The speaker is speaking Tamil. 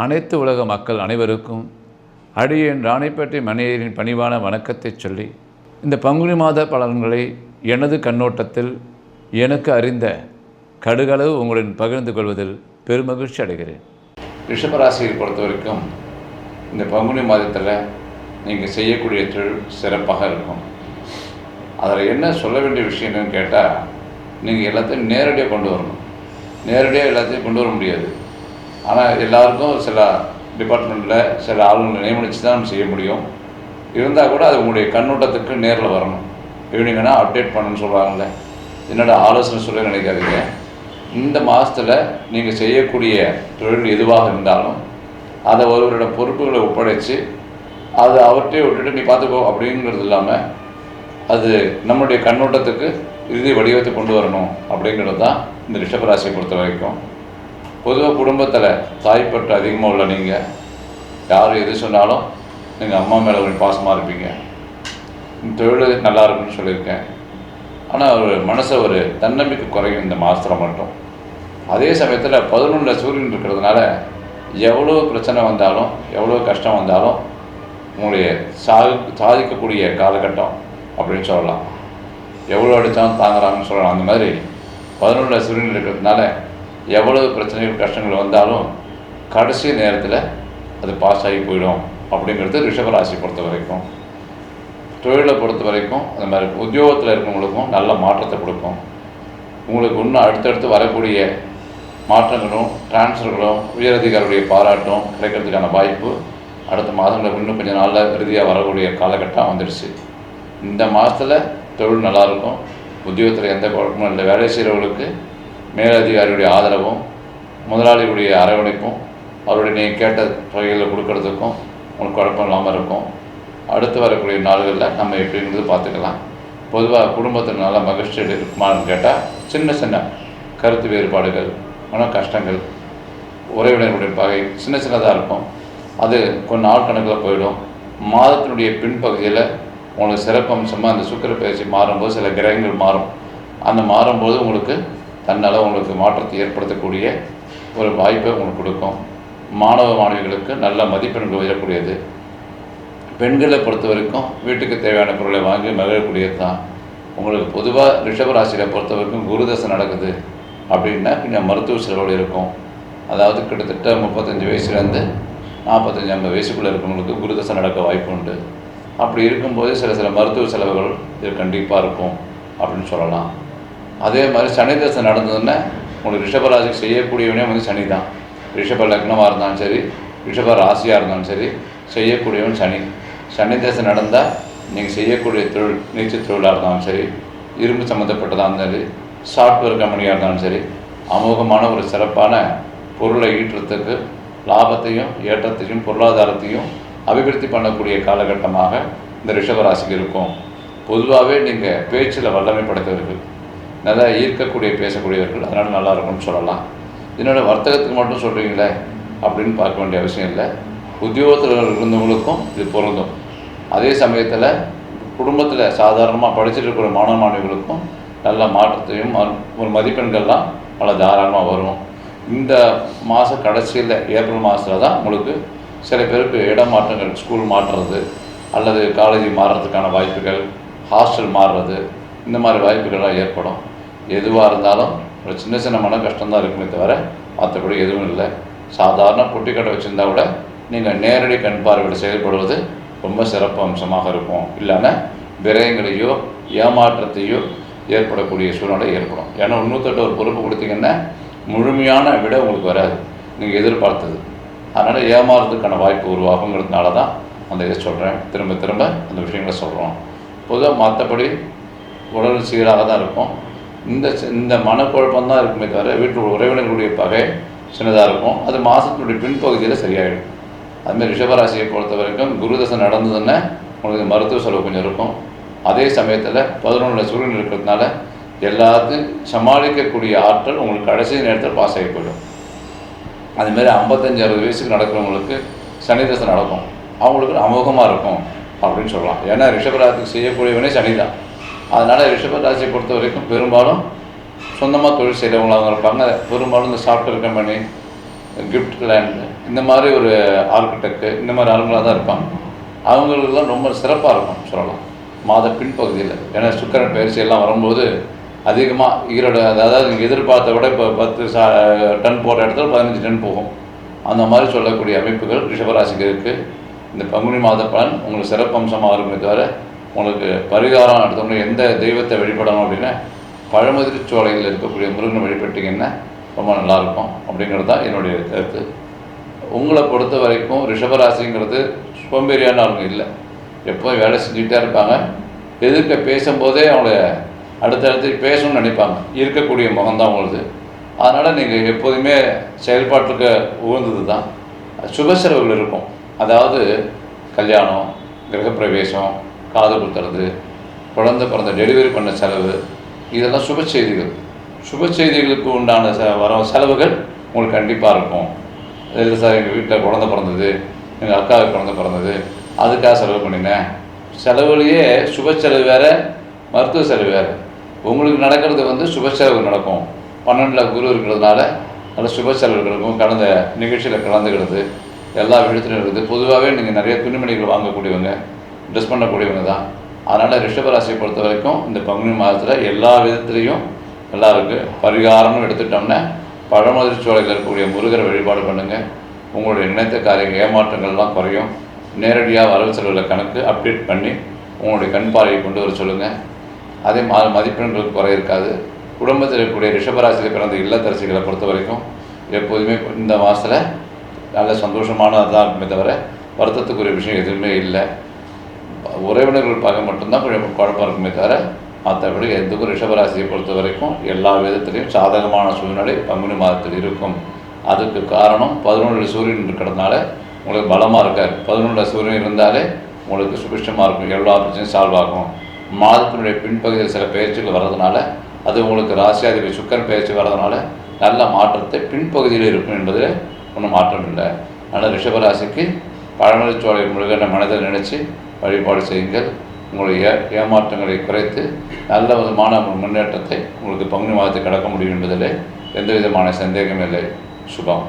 அனைத்து உலக மக்கள் அனைவருக்கும் அடியேன் ராணிப்பேட்டை மணியரின் பணிவான வணக்கத்தை சொல்லி இந்த பங்குனி மாத பலன்களை எனது கண்ணோட்டத்தில் எனக்கு அறிந்த கடுகளவு உங்களுடன் பகிர்ந்து கொள்வதில் பெருமகிழ்ச்சி அடைகிறேன். ரிஷபராசியை பொறுத்த வரைக்கும் இந்த பங்குனி மாதத்தில் நீங்கள் செய்யக்கூடிய தொழில் சிறப்பாக இருக்கும். அதில் என்ன சொல்ல வேண்டிய விஷயம் கேட்டால் நீங்கள் எல்லாத்தையும் நேரடியாக கொண்டு வரணும். நேரடியாக எல்லாத்தையும் கொண்டு வர முடியாது. ஆனால் எல்லாருக்கும் சில டிபார்ட்மெண்ட்டில் சில ஆளுங்களை நியமனித்து தான் நம்ம செய்ய முடியும். இருந்தால் கூட அது உங்களுடைய கண்ணோட்டத்துக்கு நேரில் வரணும். ஈவினிங்கன்னா அப்டேட் பண்ணுன்னு சொல்லுவாங்கள்ல என்னோட ஆலோசனை சொல்ல நினைக்காதீங்க. இந்த மாதத்தில் நீங்கள் செய்யக்கூடிய தொழில் எதுவாக இருந்தாலும் அதை ஒருவரோட பொறுப்புகளை ஒப்படைச்சு அதை அவர்கிட்டே விட்டுட்டு நீ பார்த்துக்கோ அப்படிங்கிறது இல்லாமல் அது நம்மளுடைய கண்ணோட்டத்துக்கு இறுதி வடிவத்தை கொண்டு வரணும் அப்படிங்கிறது தான் இந்த ரிஷபராசியை பொறுத்த வரைக்கும் பொதுவாக குடும்பத்தில் தாய்ப்பற்று அதிகமாக உள்ள நீங்கள் யார் எது சொன்னாலும் நீங்கள் அம்மா மேலே கொஞ்சம் பாசமாக இருப்பீங்க. தொழில் நல்லா இருக்குன்னு சொல்லியிருக்கேன். ஆனால் ஒரு மனசை ஒரு தன்னம்பிக்கை குறையும் இந்த மாதத்தில் மட்டும். அதே சமயத்தில் பதினொன்றில் சூரியன் இருக்கிறதுனால எவ்வளோ பிரச்சனை வந்தாலும் எவ்வளோ கஷ்டம் வந்தாலும் உங்களுடைய சாதி சாதிக்கக்கூடிய காலகட்டம் அப்படின்னு சொல்லலாம். எவ்வளோ அடித்தாலும் தாங்குறாங்கன்னு சொல்லலாம். அந்த மாதிரி பதினொன்றில் சூரியன் இருக்கிறதுனால எவ்வளவு பிரச்சனைகள் கஷ்டங்கள் வந்தாலும் கடைசி நேரத்தில் அது பாஸ் ஆகி போயிடும் அப்படிங்கிறது ரிஷபராசி பொறுத்த வரைக்கும். தொழிலை பொறுத்த வரைக்கும் அந்த மாதிரி உத்தியோகத்தில் இருக்கிறவங்களுக்கும் நல்ல மாற்றத்தை கொடுக்கும். உங்களுக்கு இன்னும் அடுத்தடுத்து வரக்கூடிய மாற்றங்களும் டிரான்ஸ்ஃபர்களும் உயரதிகாரியுடைய பாராட்டும் கிடைக்கிறதுக்கான வாய்ப்பு அடுத்த மாதங்களுக்கு இன்னும் கொஞ்சம் நாளில் இறுதியாக வரக்கூடிய காலகட்டம் வந்துடுச்சு. இந்த மாதத்தில் தொழில் நல்லாயிருக்கும் உத்தியோகத்தில் எந்த குழப்பமும் இல்லை. வேலை செய்கிறவங்களுக்கு மேலதிகாரியுடைய ஆதரவும் முதலாளியுடைய அரவணைப்பும் அவருடைய நீங்கள் கேட்ட தொகைகளை கொடுக்கறதுக்கும் உங்களுக்கு குழப்பம் இல்லாமல் இருக்கும். அடுத்து வரக்கூடிய நாள்களில் நம்ம எப்படிங்கிறது பார்த்துக்கலாம். பொதுவாக குடும்பத்தில் நல்ல மகிழ்ச்சி இருக்குமான்னு கேட்டால் சின்ன சின்ன கருத்து வேறுபாடுகள் மன கஷ்டங்கள் உறவினர்களுடைய பகை சின்ன சின்னதாக இருக்கும். அது கொஞ்சம் நாள் கணக்கில் போயிடும். மாதத்தினுடைய பின்பகுதியில் உங்களுக்கு சிறப்பு அம்சமாக அந்த சுக்கர பயிற்சி மாறும்போது சில கிரகங்கள் மாறும். அந்த மாறும்போது உங்களுக்கு தன்னால் உங்களுக்கு மாற்றத்தை ஏற்படுத்தக்கூடிய ஒரு வாய்ப்பை உங்களுக்கு கொடுக்கும். மாணவ மாணவிகளுக்கு நல்ல மதிப்பெண்கள் உயரக்கூடியது. பெண்களை பொறுத்த வரைக்கும் வீட்டுக்கு தேவையான பொருளை வாங்கி மகிழக்கூடியது தான் உங்களுக்கு பொதுவாக ரிஷபராசியில் பொறுத்த வரைக்கும் குருதசை நடக்குது அப்படின்னா கொஞ்சம் மருத்துவ செலவுகள் இருக்கும். அதாவது கிட்டத்தட்ட முப்பத்தஞ்சு வயசுலேருந்து நாற்பத்தஞ்சு ஐம்பது வயசுக்குள்ளே இருக்கவங்களுக்கு குருதசை நடக்க வாய்ப்பு உண்டு. அப்படி இருக்கும்போது சில சில மருத்துவ செலவுகள் இது கண்டிப்பாக இருக்கும் அப்படின்னு சொல்லலாம். அதே மாதிரி சனி தசை நடந்ததுன்னா உங்களுக்கு ரிஷபராசிக்கு செய்யக்கூடியவனே வந்து சனி தான். ரிஷப லக்னமாக இருந்தாலும் சரி ரிஷப ராசியாக இருந்தாலும் சரி செய்யக்கூடியவன் சனி. சனி தசை நடந்தால் நீங்கள் செய்யக்கூடிய தொழில் நீச்சல் தொழிலாக இருந்தாலும் சரி இரும்பு சம்மந்தப்பட்டதாக இருந்தாலும் சரி சாஃப்ட்வேர் கம்பெனியாக இருந்தாலும் சரி அமோகமான ஒரு சிறப்பான பொருளை ஈட்டுறதுக்கு லாபத்தையும் ஏற்றத்தையும் பொருளாதாரத்தையும் அபிவிருத்தி பண்ணக்கூடிய காலகட்டமாக இந்த ரிஷபராசிக்கு இருக்கும். பொதுவாகவே நீங்கள் பேச்சில் வல்லமை நல்லா ஈர்க்கக்கூடிய பேசக்கூடியவர்கள். அதனால் நல்லா இருக்கும்னு சொல்லலாம். இதனோட வர்த்தகத்துக்கு மட்டும் சொல்கிறீங்களே அப்படின்னு பார்க்க வேண்டிய அவசியம் இல்லை. உத்தியோகத்தில் இருந்தவங்களுக்கும் இது பொருந்தும். அதே சமயத்தில் குடும்பத்தில் சாதாரணமாக படிச்சுட்டு இருக்கிற மாணவ மாணவிகளுக்கும் நல்ல மாற்றத்தையும் ம- ஒரு மதிப்பெண்கள்லாம் நல்லா தாராளமாக வரும். இந்த மாத கடைசியில் ஏப்ரல் மாதத்தில் தான் உங்களுக்கு சில பேருக்கு இடம் மாற்றங்கள் ஸ்கூல் மாற்றுறது அல்லது காலேஜ் மாறுறதுக்கான வாய்ப்புகள் ஹாஸ்டல் மாறுறது இந்த மாதிரி வாய்ப்புகள்லாம் ஏற்படும். எதுவாக இருந்தாலும் ஒரு சின்ன சின்ன மன கஷ்டம் தான் இருக்குமே தவிர மற்றபடி எதுவும் இல்லை. சாதாரண பொட்டி கடை வச்சுருந்தா கூட நீங்கள் நேரடி கண் பார்வையில் செயல்படுவது ரொம்ப சிறப்பு அம்சமாக இருக்கும். இல்லைன்னா விரயங்களையோ ஏமாற்றத்தையோ ஏற்படக்கூடிய சூழ்நிலை ஏற்படும். ஏன்னா இன்னூத்தட்டு ஒரு பொறுப்பு கொடுத்தீங்கன்னா முழுமையான விட உங்களுக்கு வராது. நீங்கள் எதிர்பார்த்தது. அதனால் ஏமாறுறதுக்கான வாய்ப்பு உருவாகுங்கிறதுனால தான் அந்த இதை சொல்கிறேன் திரும்ப திரும்ப அந்த விஷயங்களை சொல்கிறோம் பொதுவாக மற்றபடி உடல் சீராக தான் இருக்கும். இந்த சி- இந்த மனக்குழப்பம் தான் இருக்குமே தவிர வீட்டில் உறவினர்களுடைய பகை சின்னதாக இருக்கும். அது மாதத்தினுடைய பின்பகுதியில் சரியாயிடும். அதுமாதிரி ரிஷபராசியை பொறுத்த வரைக்கும் குருதசை நடந்ததுன்னா உங்களுக்கு மருத்துவ செலவு கொஞ்சம் இருக்கும். அதே சமயத்தில் பதினொன்றில் சூரியன் இருக்கிறதுனால எல்லாத்தையும் சமாளிக்கக்கூடிய ஆற்றல் உங்களுக்கு கடைசி நேரத்தில் பாஸ் ஆகி போயிடும். அதுமாரி ஐம்பத்தஞ்சு அறுபது வயசுக்கு நடக்கிறவங்களுக்கு சனி தசை நடக்கும். அவங்களுக்கு அமோகமாக இருக்கும் அப்படின்னு சொல்லலாம். ஏன்னா ரிஷபராசிக்கு செய்யக்கூடியவனே சனி தான் அதனால் ரிஷபராசியை பொறுத்த வரைக்கும் பெரும்பாலும் சொந்தமாக தொழில் செய்கிறவங்களாக இருப்பாங்க. பெரும்பாலும் இந்த சாஃப்ட்வேர் கம்பெனி கிஃப்ட் லேண்டு இந்த மாதிரி ஒரு ஆர்கிடெக்ட் இந்த மாதிரி ஆளுங்களாக தான் இருப்பாங்க. அவங்களுக்கெல்லாம் ரொம்ப சிறப்பாக இருக்கும் சொல்லலாம். மாத பின்பகுதியில். ஏன்னா சுக்கரன் பயிற்சி எல்லாம் வரும்போது அதிகமாக ஈரோடு அதாவது நீங்கள் எதிர்பார்த்த விட இப்போ பத்து சா டன் போகிற இடத்துல பதினஞ்சு டன் போகும். அந்த மாதிரி சொல்லக்கூடிய அமைப்புகள் ரிஷபராசிக்கு இருக்குது இந்த பங்குனி மாத பலன் உங்களுக்கு சிறப்பம்சமாக இருக்குமே தவிர உங்களுக்கு பரிகாரம் எடுத்தோம்னா எந்த தெய்வத்தை வெளிப்படணும் அப்படின்னா பழமுதிரி சோலையில் இருக்கக்கூடிய முருகனை வழிபட்டீங்கன்னா ரொம்ப நல்லாயிருக்கும் அப்படிங்கிறது தான் என்னுடைய கருத்து. உங்களை பொறுத்த வரைக்கும் ரிஷபராசிங்கிறது சோம்பேறியான அவங்க இல்லை. எப்போதும் வேலை செஞ்சுக்கிட்டே இருப்பாங்க. எதிர்க்க பேசும்போதே அவங்கள அடுத்தடுத்து பேசணும்னு நினைப்பாங்க. இருக்கக்கூடிய முகம்தான் உங்களுது. அதனால் நீங்கள் எப்போதுமே செயல்பாட்டுக்கு உகந்தது தான். சுப செலவுகள் இருக்கும். அதாவது கல்யாணம் கிரகப்பிரவேசம் காது குத்துறது குழந்தை பிறந்த டெலிவரி பண்ண செலவு இதெல்லாம் சுப செய்திகள். சுப செய்திகளுக்கு உண்டான ச வர செலவுகள் உங்களுக்கு கண்டிப்பாக இருக்கும். இல்லை சார் எங்கள் வீட்டில் குழந்தை பிறந்தது எங்கள் அக்காவுக்கு குழந்தை பிறந்தது அதுக்காக செலவு பண்ணினேன். செலவுலேயே சுப செலவு வேறு மருத்துவ செலவு வேறு. உங்களுக்கு நடக்கிறது வந்து சுப செலவு நடக்கும். பன்னெண்டில் குரு இருக்கிறதுனால நல்ல சுப செலவுகள் இருக்கும் கடந்த நிகழ்ச்சியில் கலந்துக்கிறது எல்லா விதத்துலையும் இருக்குது. பொதுவாகவே நீங்கள் நிறைய துணிமணிகள் வாங்கக்கூடியவங்க ட்ரெஸ் பண்ணக்கூடியவங்க தான் அதனால் ரிஷபராசியை பொறுத்த வரைக்கும் இந்த பங்குனி மாதத்தில் எல்லா விதத்துலேயும் நல்லா இருக்குது பரிகாரம்னு எடுத்துட்டோம்னா பழமதுரை சோலையில் இருக்கக்கூடிய முருகரை வழிபாடு பண்ணுங்கள் உங்களுடைய நினைத்த காரிய ஏமாற்றங்கள்லாம் குறையும். நேரடியாக வரவு செலவில் கணக்கு அப்டேட் பண்ணி உங்களுடைய கண் பார்வையை கொண்டு வர சொல்லுங்கள் அதே மா மதிப்பெண்களுக்கு குறை இருக்காது. குடும்பத்தில் இருக்கக்கூடிய ரிஷபராசியில் பிறந்த இல்லத்தரசிகளை பொறுத்த வரைக்கும் எப்போதுமே இந்த மாதத்தில் நல்ல சந்தோஷமானதாக இருக்குமே தவிர வருத்தத்துக்குரிய விஷயம் எதுவுமே இல்லை. உறவினர்கள் பார்க்க மட்டும்தான் கொஞ்சம் குழப்பம் இருக்குமே தவிர மற்றபடி எதுக்கும் ரிஷபராசியை பொறுத்த வரைக்கும் எல்லா விதத்திலையும் சாதகமான சூழ்நிலை பங்குனி மாதத்தில் இருக்கும். அதுக்கு காரணம் பதினொன்று சூரியன் இருக்கிறதுனால உங்களுக்கு பலமாக இருக்கார். பதினொன்று சூரியன் இருந்தாலே உங்களுக்கு சுபிஷ்டமாக இருக்கும். எல்லா பிரச்சனையும் சால்வ் ஆகும். மாதத்தினுடைய பின்பகுதியில் சில பயிற்சிகள் வர்றதுனால அது உங்களுக்கு ராசியாதிபதி சுக்கரன் பயிற்சி வர்றதுனால நல்ல மாற்றத்தை பின்பகுதியில் இருக்கும் என்பதில் ஒன்றும் மாற்றம் இல்லை. ஆனால் ரிஷபராசிக்கு பழமலைச்சோலை முருகனை மனதில் நினைச்சு வழிபாடு செய்யுங்கள். உங்களுடைய ஏமாற்றங்களை குறைத்து நல்ல விதமான முன்னேற்றத்தை உங்களுக்கு பங்குனி மாதத்தை கடக்க முடியும் என்பதில் எந்த விதமான சந்தேகம் இல்லை. சுபம்.